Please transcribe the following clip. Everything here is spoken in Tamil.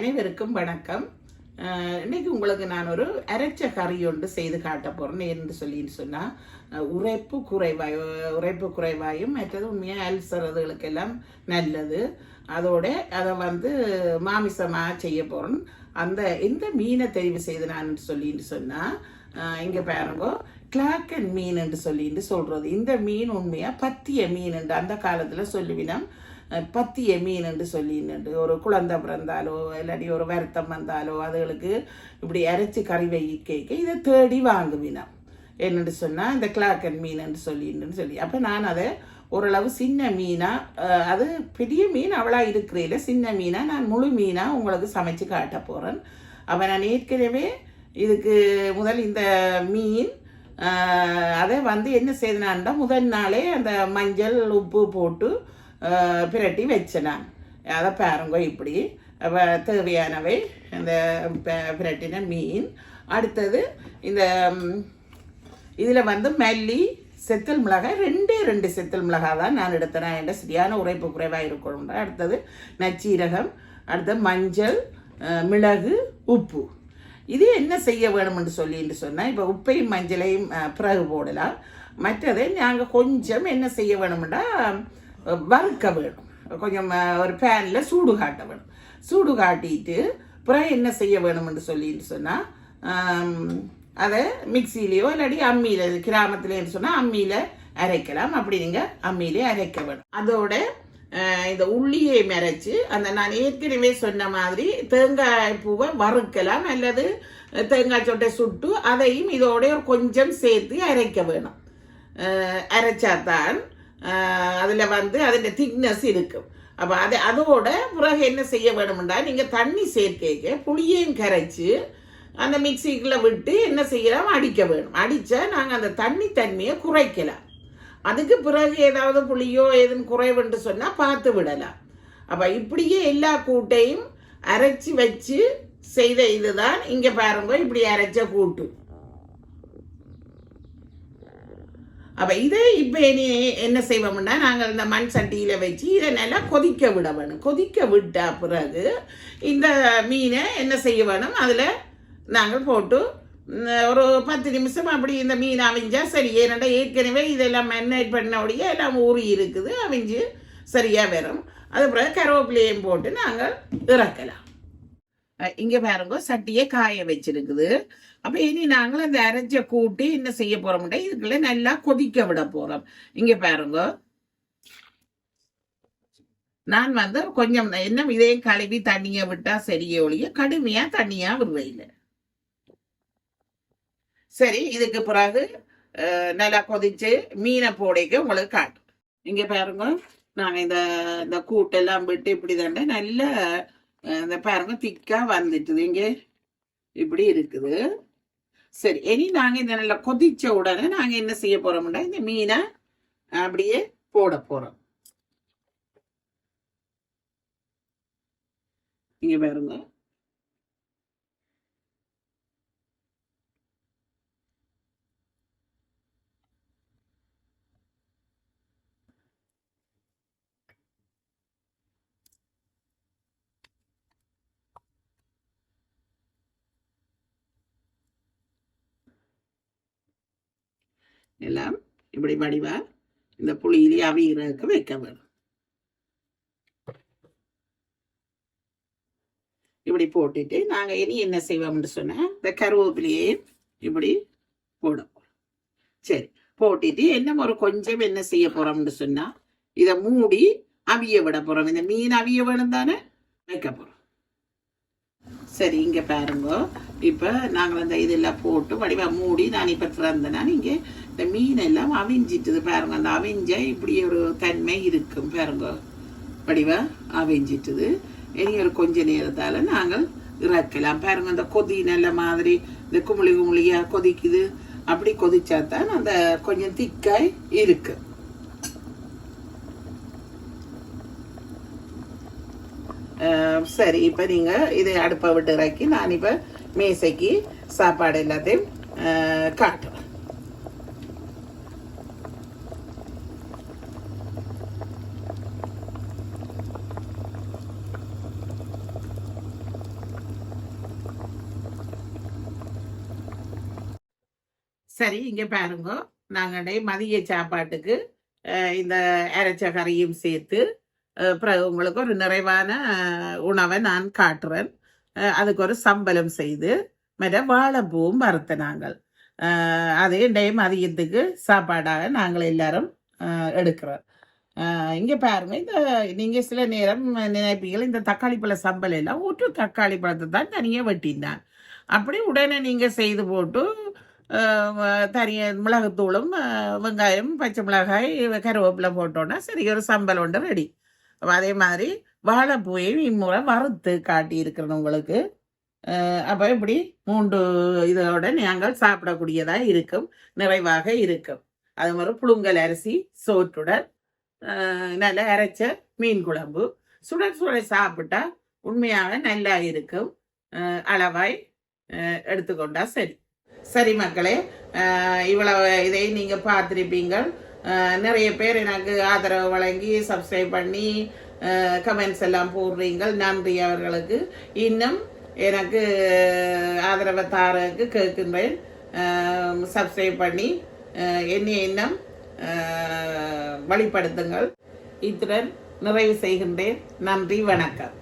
அனைவருக்கும் வணக்கம். இன்னைக்கு உங்களுக்கு நான் ஒரு அரைச்ச கறி ஒன்று செய்து காட்ட போகிறேன் என்று சொல்லின்னு சொன்னால் உரைப்பு குறைவாய் உரைப்பு குறைவாயும் மற்றது உண்மையாக அல்சர் அதுகளுக்கெல்லாம் நல்லது. அதோட அதை வந்து மாமிசமாக செய்ய போகிறேன் அந்த இந்த மீனை தெரிவு செய்து நான் சொல்லின்னு சொன்னால் இங்கே இங்க பாருங்க கிளாக்கன் மீன் என்று சொல்லிட்டு சொல்கிறது இந்த மீன் உண்மையாக பத்திய மீன் என்று அந்த காலத்தில் சொல்லுவினம். பத்திய மீன் என்று சொல்லின்னு ஒரு குழந்தை பிறந்தாலோ இல்லாட்டி ஒரு வருத்தம் வந்தாலோ அதுகளுக்கு இப்படி அரைச்சி கறி வைக்க இதை தேடி வாங்குவினம் என்னென்னு சொன்னால் இந்த கிளாக்கன் மீன் சொல்லின்னு சொல்லி. அப்போ நான் அதை ஓரளவு சின்ன மீனாக அது பெரிய மீன் அவளாக இருக்கிறதில்ல சின்ன மீனாக நான் முழு மீனாக உங்களுக்கு சமைச்சு காட்ட போகிறேன் அப்போ நான் ஏற்கனவே இதுக்கு முதல் இந்த மீன் அதை வந்து என்ன செய்தனான்டா முதல் நாளே அந்த மஞ்சள் உப்பு போட்டு பிரட்டி வச்சேன் அதை பாருங்க இப்படி தேவையானவை இந்த பிரட்டின மீன் அடுத்தது இந்த இதில் வந்து மல்லி செத்தல் மிளகாய் ரெண்டே ரெண்டு செத்தல் மிளகாய் தான் நான் எடுத்தேன் நான் என்கிட்ட சரியான உரைப்பு குறைவாக இருக்கணும் அடுத்தது நச்சீரகம் அடுத்தது மஞ்சள் மிளகு உப்பு இது என்ன செய்ய வேணும்னு சொல்லின்னு சொன்னால் இப்போ உப்பையும் மஞ்சளையும் பிறகு போடலாம் மற்றது நாங்கள் கொஞ்சம் என்ன செய்ய வேணும்னா வறுக்க வேணும் கொஞ்சம் ஒரு பேனில் சூடு காட்ட வேணும் சூடு காட்டிட்டு பிறகு என்ன செய்ய வேணும்னு சொல்லிட்டு சொன்னால் அதை மிக்சிலேயோ இல்லாட்டி அம்மியில் கிராமத்துலேன்னு சொன்னால் அம்மியில் அரைக்கலாம் அப்படி நீங்கள் அம்மியிலே அரைக்க வேணும் அதோட இந்த உள்ளியை மறைச்சு அந்த நான் ஏற்கனவே சொன்ன மாதிரி தேங்காய் பூவை வறுக்கலாம் அல்லது தேங்காய் சொட்டை சுட்டு அதையும் இதோட கொஞ்சம் சேர்த்து அரைக்க வேணும் அரைச்சாதான் அதில் வந்து அதில் திக்னஸ் இருக்கும். அப்போ அது அதோட பிறகு என்ன செய்ய வேணும்னா நீங்கள் தண்ணி சேர்க்கைக்கு புளியையும் கரைச்சி அந்த மிக்சிக்குள்ள விட்டு என்ன செய்யலாம்? அடிக்க வேணும். அடித்தா நாங்கள் அந்த தண்ணி தன்மையை குறைக்கலாம். அதுக்கு பிறகு ஏதாவது புளியோ எதுவும் குறைவுன்ட்டு சொன்னால் பார்த்து விடலாம். அப்போ இப்படியே எல்லா கூட்டையும் அரைச்சி வச்சு செய்த இதுதான். இங்கே பாருங்க இப்படி அரைச்ச கூட்டு. அப்போ இதை இப்போ இனி என்ன செய்வோம்னா நாங்கள் இந்த மண் சட்டியில் வச்சு இதை நல்லா கொதிக்க விட வேணும். கொதிக்க விட்ட பிறகு இந்த மீனை என்ன செய்ய வேணும்? அதில் நாங்கள் போட்டு ஒரு பத்து நிமிஷம் அப்படி இந்த மீன் அவிஞ்சா சரி. ஏன்னா ஏற்கனவே இதெல்லாம் மெரினேட் பண்ணபடியே எல்லாம் ஊறி இருக்குது. அவிஞ்சு சரியாக வரும். அது பிறகு கருவேப்பிலையும் போட்டு நாங்கள் இறக்கலாம். இங்க பாருங்க சட்டியை காய வச்சிருக்குது. அப்ப இனி நாங்கள் அந்த அரைஞ்ச கூட்டி என்ன செய்ய போறோம்னா இதுக்குள்ள நல்லா கொதிக்க விட போறோம். இங்க பாருங்க. நான் வந்து கொஞ்சம் என்ன இதையும் கழுவி தண்ணியை விட்டா சரியே ஒழிய கடுமையா தண்ணியா விடுவையில் சரி இதுக்கு பிறகு நல்லா கொதிச்சு மீனை போடைக்க உங்களுக்கு காட்டும். இங்க பாருங்க நாங்க இந்த இந்த கூட்டெல்லாம் விட்டு இப்படி தாண்டே நல்ல இந்த பாருங்க திக்கா வந்துட்டுது. இங்க இப்படி இருக்குது. சரி இனி நாங்க இந்த நல்லா கொதிச்ச உடனே நாங்க என்ன செய்ய போறோம்னா இந்த மீனை அப்படியே போட போறோம். இங்க பாருங்க. எல்லாம் இப்படி வடிவா இந்த புளியிலே அவிகிறதுக்கு வைக்க வேணும் இப்படி போட்டுட்டு நாங்க இனி என்ன செய்வோம்னு சொன்னால் இந்த கருவேப்பிலையே இப்படி போடும். சரி போட்டுட்டு என்ன ஒரு கொஞ்சம் என்ன செய்ய போறோம்னு சொன்னா இதை மூடி அவிய விட போறோம். இந்த மீன் அவிய வேணும் தானே? வைக்க போறோம். சரி இங்க பாருங்க. இப்போ நாங்கள் அந்த இதெல்லாம் போட்டு வடிவாக மூடி நான் இப்போ திறந்தேன்னா இங்கே இந்த மீன் எல்லாம் அவிஞ்சிட்டுது பாருங்க. அந்த அவிஞ்ச இப்படி ஒரு தன்மை இருக்கும் பாருங்க. வடிவாக அவிஞ்சிட்டுது. இனி ஒரு கொஞ்ச நேரத்தால் நாங்கள் இறக்கலாம். பாருங்க அந்த கொதி நல்ல மாதிரி இந்த குமுளி குமுளியா கொதிக்குது. அப்படி கொதிச்சாதான் அந்த கொஞ்சம் திக்காய் இருக்கு. சரி இப்போ நீங்கள் இதை அடுப்பை விட்டு இறக்கி நான் இப்போ மேசைக்கு சாப்பாடு எல்லாத்தையும் காட்டுவேன் சரி இங்கே பாருங்க நாங்கள் மதிய சாப்பாட்டுக்கு இந்த அரைச்ச கறியும் சேர்த்து உங்களுக்கு ஒரு நிறைவான உணவை நான் காட்டுறேன் அதுக்கு ஒரு சம்பளம் செய்து மற்ற வாழைப்பூவும் வறுத்த நாங்கள் அஹ், டைம் மதியத்துக்கு சாப்பாடாக நாங்கள் எல்லாரும் எடுக்கிறோம் இங்கே பாருங்க இந்த நீங்கள் சில நேரம் நினைப்பீங்கள் இந்த தக்காளி பழ சம்பளம் எல்லாம் ஊற்று தக்காளி பழத்தை தான் தனியாக வெட்டினான் அப்படி உடனே நீங்கள் செய்து போட்டு தனியாக தனிய மிளகுத்தூளும் வெங்காயம் பச்சை மிளகாய் கருவேப்பிலை போட்டோன்னா சரி ஒரு சம்பளம் ஒன்று ரெடி அதே மாதிரி வாழைப்பூவையும் இம்முறை வறுத்து காட்டி உங்களுக்கு அப்போ இப்படி மூன்று இதோட நாங்கள் சாப்பிடக்கூடியதாக இருக்கும் நிறைவாக இருக்கும். அது மாதிரி புழுங்கல் அரிசி சோற்றுடன் நல்லா அரைச்ச மீன் குழம்பு. சுட சுட சாப்பிட்டா உண்மையாக நல்லா இருக்கும். அளவாய் எடுத்துக்கொண்டா சரி. சரி மக்களே இவ்வளவு இதை நீங்கள் பார்த்துருப்பீங்கள். நிறைய பேர் எனக்கு ஆதரவு வழங்கி சப்ஸ்கிரைப் பண்ணி கமெண்ட்ஸ் எல்லாம் போடுறீங்க நன்றி அவர்களுக்கு. இன்னும் எனக்கு ஆதரவை தாரக்கு கேட்கின்றேன். சப்ஸ்கிரைப் பண்ணி என்னை இன்னும் வழிப்படுத்துங்கள் இத்துடன் நிறைவு செய்கின்றேன். நன்றி வணக்கம்.